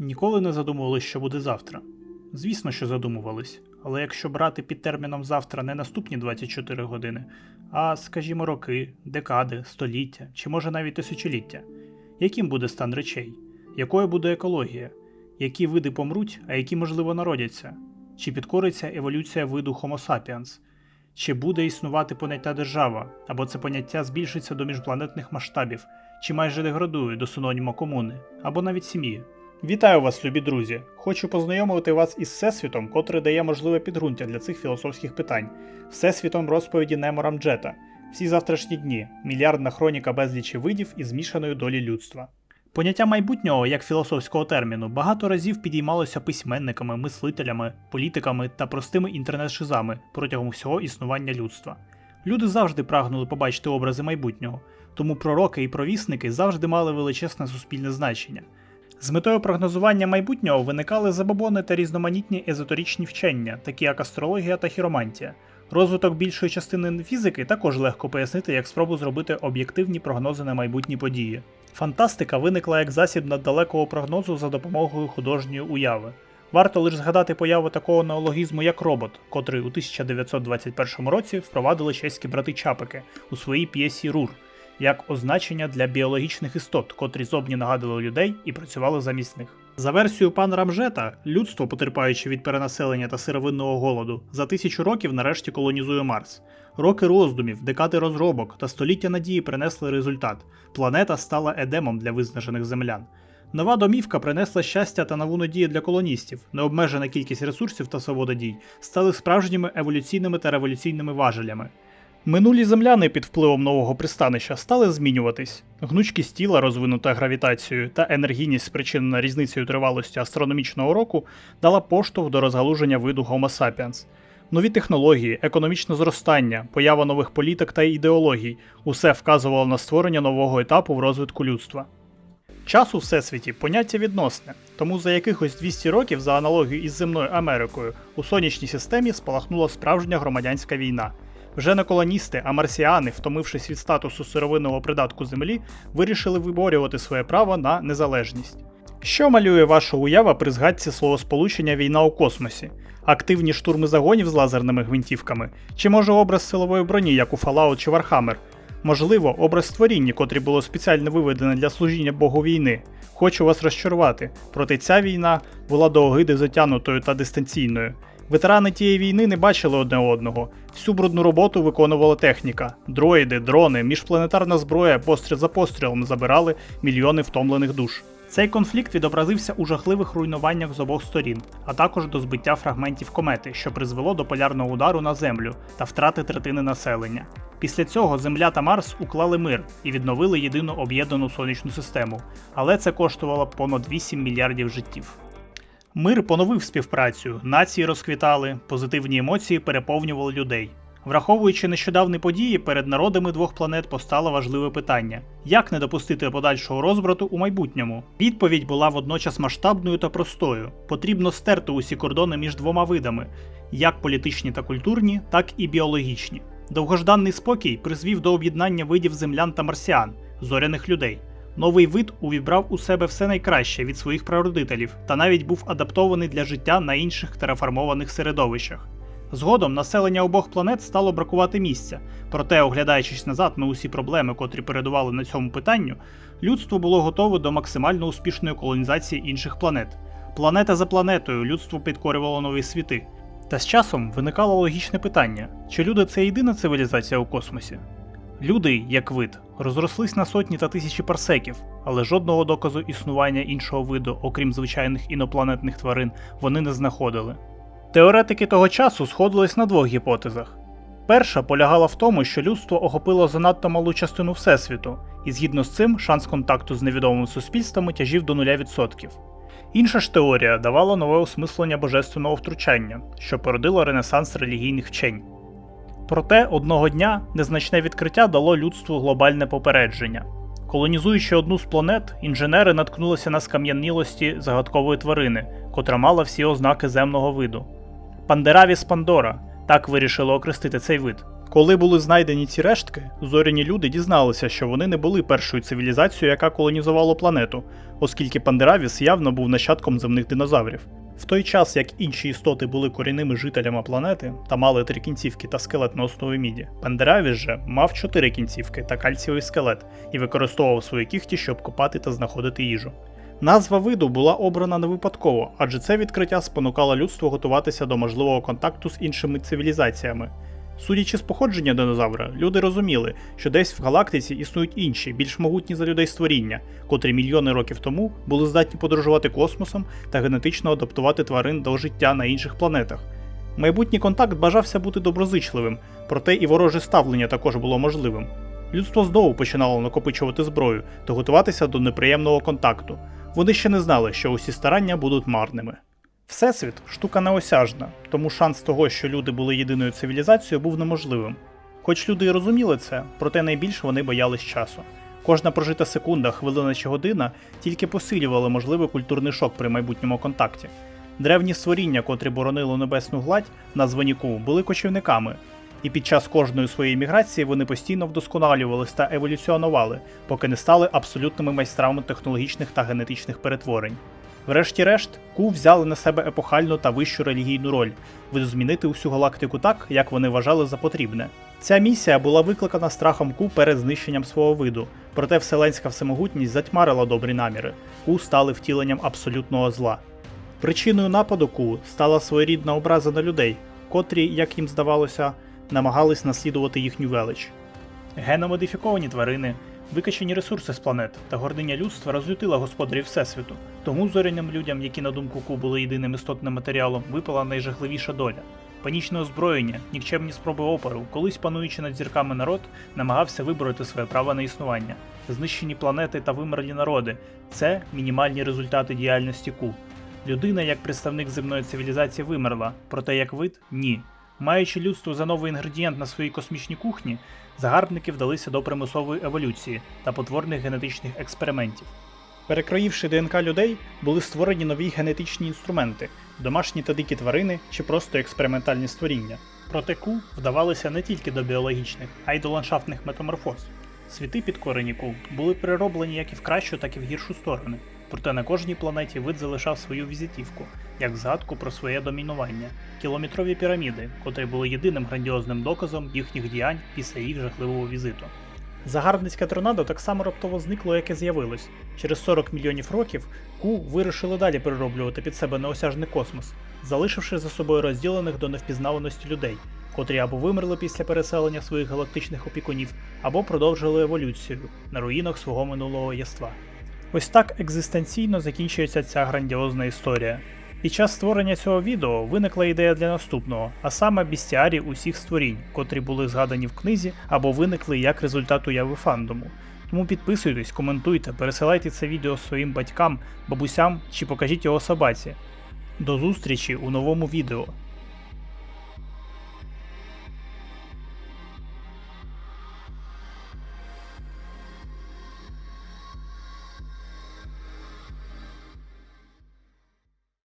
Ніколи не задумувались, що буде завтра. Звісно, що задумувались, але якщо брати під терміном завтра не наступні 24 години, а, скажімо, роки, декади, століття чи може навіть тисячоліття, яким буде стан речей? Якою буде екологія? Які види помруть, а які, можливо, народяться? Чи підкориться еволюція виду Homo sapiens? Чи буде існувати поняття держава, або це поняття збільшиться до міжпланетних масштабів, чи майже деградує до синоніма комуни, або навіть сім'ї? Вітаю вас, любі друзі! Хочу познайомити вас із Всесвітом, котрий дає можливе підґрунтя для цих філософських питань, Всесвітом розповіді Немо Рамджета, всі завтрашні дні, мільярдна хроніка безлічі видів і змішаної долі людства. Поняття майбутнього як філософського терміну багато разів підіймалося письменниками, мислителями, політиками та простими інтернет-шизами протягом всього існування людства. Люди завжди прагнули побачити образи майбутнього, тому пророки і провісники завжди мали величезне суспільне значення. З метою прогнозування майбутнього виникали забобони та різноманітні езотеричні вчення, такі як астрологія та хіромантія. Розвиток більшої частини фізики також легко пояснити як спробу зробити об'єктивні прогнози на майбутні події. Фантастика виникла як засіб наддалекого прогнозу за допомогою художньої уяви. Варто лише згадати появу такого неологізму як робот, котрий у 1921 році впровадили чеські брати Чапики у своїй п'єсі Рур як означення для біологічних істот, котрі зобні нагадували людей і працювали замість них. За версією пана Рамжета, людство, потерпаючи від перенаселення та сировинного голоду, за тисячу років нарешті колонізує Марс. Роки роздумів, декади розробок та століття надії принесли результат. Планета стала едемом для визнажених землян. Нова домівка принесла щастя та нову надію для колоністів. Необмежена кількість ресурсів та свобода дій стали справжніми еволюційними та революційними важелями. Минулі земляни під впливом нового пристанища стали змінюватись. Гнучкість тіла, розвинута гравітацією, та енергійність, спричинена різницею тривалості астрономічного року, дала поштовх до розгалуження виду Homo sapiens. Нові технології, економічне зростання, поява нових політик та ідеологій усе вказувало на створення нового етапу в розвитку людства. Час у всесвіті поняття відносне, тому за якихось 200 років, за аналогією із земною Америкою, у сонячній системі спалахнула справжня громадянська війна. Вже не колоністи, а марсіани, втомившись від статусу сировинного придатку Землі, вирішили виборювати своє право на незалежність. Що малює ваша уява при згадці словосполучення війна у космосі? Активні штурми загонів з лазерними гвинтівками? Чи може образ силової броні, як у Fallout чи Warhammer? Можливо, образ створіння, котрі було спеціально виведене для служіння Богу війни. Хочу вас розчарувати, проте ця війна була до огиди затянутою та дистанційною. Ветерани тієї війни не бачили одне одного. Всю брудну роботу виконувала техніка. Дроїди, дрони, міжпланетарна зброя постріл за пострілом забирали мільйони втомлених душ. Цей конфлікт відобразився у жахливих руйнуваннях з обох сторін, а також до збиття фрагментів комети, що призвело до полярного удару на Землю та втрати третини населення. Після цього Земля та Марс уклали мир і відновили єдину об'єднану сонячну систему, але це коштувало понад 8 мільярдів життів. Мир поновив співпрацю, нації розквітали, позитивні емоції переповнювали людей. Враховуючи нещодавні події, перед народами двох планет постало важливе питання: як не допустити подальшого розбрату у майбутньому? Відповідь була водночас масштабною та простою: потрібно стерти усі кордони між двома видами, як політичні та культурні, так і біологічні. Довгожданий спокій призвів до об'єднання видів землян та марсіан, зоряних людей. Новий вид увібрав у себе все найкраще від своїх прародителів та навіть був адаптований для життя на інших тераформованих середовищах. Згодом населення обох планет стало бракувати місця, проте, оглядаючись назад на усі проблеми, котрі передували на цьому питанню, людство було готове до максимально успішної колонізації інших планет. Планета за планетою людство підкорювало нові світи. Та з часом виникало логічне питання: чи люди це єдина цивілізація у космосі? Люди, як вид, розрослись на сотні та тисячі парсеків, але жодного доказу існування іншого виду, окрім звичайних інопланетних тварин, вони не знаходили. Теоретики того часу сходились на двох гіпотезах. Перша полягала в тому, що людство охопило занадто малу частину Всесвіту, і згідно з цим шанс контакту з невідомими суспільствами тяжів до 0%. Інша ж теорія давала нове осмислення божественного втручання, що породило ренесанс релігійних вчень. Проте одного дня незначне відкриття дало людству глобальне попередження. Колонізуючи одну з планет, інженери наткнулися на скам'янілості загадкової тварини, котра мала всі ознаки земного виду. Пандеравіс Пандора так вирішили окрестити цей вид. Коли були знайдені ці рештки, зоряні люди дізналися, що вони не були першою цивілізацією, яка колонізувала планету, оскільки Пандеравіс явно був нащадком земних динозаврів. В той час, як інші істоти були корінними жителями планети та мали три кінцівки та скелет на основі міді, Пандеравіс же мав чотири кінцівки та кальцієвий скелет і використовував свої кігті, щоб копати та знаходити їжу. Назва виду була обрана не випадково, адже це відкриття спонукало людство готуватися до можливого контакту з іншими цивілізаціями. Судячи з походження динозавра, люди розуміли, що десь в галактиці існують інші, більш могутні за людей створіння, котрі мільйони років тому були здатні подорожувати космосом та генетично адаптувати тварин до життя на інших планетах. Майбутній контакт бажався бути доброзичливим, проте і вороже ставлення також було можливим. Людство знову починало накопичувати зброю та готуватися до неприємного контакту. Вони ще не знали, що усі старання будуть марними. Всесвіт штука неосяжна, тому шанс того, що люди були єдиною цивілізацією, був неможливим. Хоч люди і розуміли це, проте найбільше вони боялись часу. Кожна прожита секунда, хвилина чи година тільки посилювали можливий культурний шок при майбутньому контакті. Древні створіння, котрі боронили небесну гладь, названі Ку, були кочівниками, і під час кожної своєї міграції вони постійно вдосконалювались та еволюціонували, поки не стали абсолютними майстрами технологічних та генетичних перетворень. Врешті-решт, Ку взяли на себе епохальну та вищу релігійну роль видозмінити усю галактику так, як вони вважали за потрібне. Ця місія була викликана страхом Ку перед знищенням свого виду, проте вселенська всемогутність затьмарила добрі наміри. Ку стали втіленням абсолютного зла. Причиною нападу Ку стала своєрідна образа на людей, котрі, як їм здавалося, намагались наслідувати їхню велич. Геномодифіковані тварини, викачені ресурси з планет та гординя людства розлютила господарів Всесвіту. Тому зоряним людям, які на думку Ку були єдиним істотним матеріалом, випала найжахливіша доля. Панічне озброєння, нікчемні спроби опору, колись пануючи над зірками народ, намагався вибороти своє право на існування. Знищені планети та вимерлі народи це мінімальні результати діяльності Ку. Людина, як представник земної цивілізації, вимерла, проте як вид ні. Маючи людство за новий інгредієнт на своїй космічній кухні, загарбники вдалися до примусової еволюції та потворних генетичних експериментів. Перекроївши ДНК людей, були створені нові генетичні інструменти, домашні та дикі тварини чи просто експериментальні створіння. Проте Ку вдавалися не тільки до біологічних, а й до ландшафтних метаморфоз. Світи підкорені Ку були перероблені як і в кращу, так і в гіршу сторони. Проте на кожній планеті вид залишав свою візитівку, як згадку про своє домінування, кілометрові піраміди, котрі були єдиним грандіозним доказом їхніх діянь після їх жахливого візиту. Загарбницьке торнадо так само раптово зникло, як і з'явилось. Через 40 мільйонів років Ку вирішили далі перероблювати під себе неосяжний космос, залишивши за собою розділених до невпізнаваності людей, котрі або вимерли після переселення своїх галактичних опікунів, або продовжили еволюцію на руїнах свого минулого єства. Ось так екзистенційно закінчується ця грандіозна історія. Під час створення цього відео виникла ідея для наступного, а саме бістіарій усіх створінь, котрі були згадані в книзі або виникли як результат уяви фандому. Тому підписуйтесь, коментуйте, пересилайте це відео своїм батькам, бабусям чи покажіть його собаці. До зустрічі у новому відео.